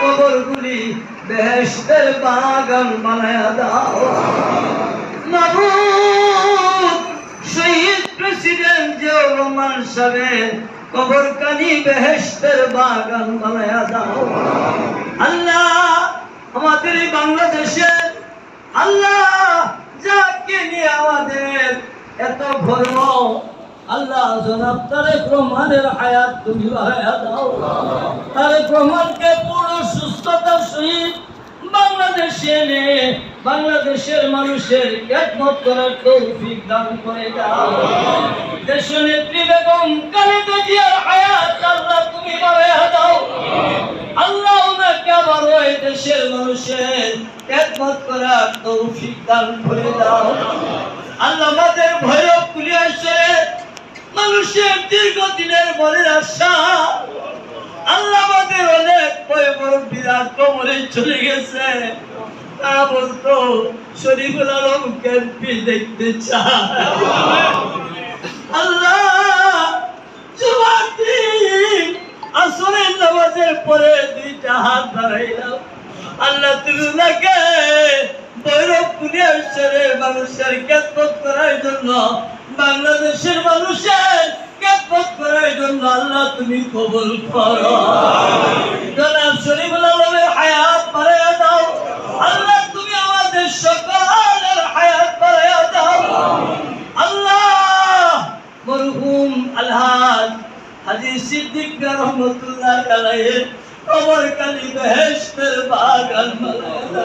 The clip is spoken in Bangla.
কবরগুলি বেহেশতের বাগান বানায়া দাও। শহীদ কবর কানি বেহেশতের বাগান বানায়া দাও। আল্লাহ বাংলাদেশে আল্লাহ এত ধর্ম আল্লাহ জনাব তারেক রহমানের হায়াত তুমি বাড়ায়া দাও। তারেক রহমানকে পুরো সুস্থতার সহিত বাংলাদেশে এনে বাংলাদেশের মানুষের খেদমত করার তৌফিক দান করে দাও। দেশনেত্রী বেগম খালেদা জিয়ার হায়াত আল্লাহ তুমি দাও। আল্লাহ ওনাকে আবার ওই দেশের মানুষের খেদমত করার তৌফিক দান করে দাও। আল্লাহ আমাদের কুলিয়াছে মানুষের দীর্ঘদিনের মনের আশা। আল্লাহ আমাদের অনেক বড় বিরাট কবরে চলে গেছে। তারা বলতো, শরীফুল আলম ক্যাম্পি দেখতে আল্লাহ মানুষের খেদমত করার জন্য বাংলাদেশের মানুষের জন্য আল্লাহ, তুমি কবুল করো। জনাব শরীফুল আলমের হায়াত বাড়াইয়া দাও। আল্লাহ, তুমি আমাদের সকলের হায়াত বাড়াইয়া দাও। আল্লাহ, মরহুম আলহাজ হাজি সিদ্দিক রহমতুল্লাহ আলাইহির কবর কালি বেহেশতের বাগান বানায়া।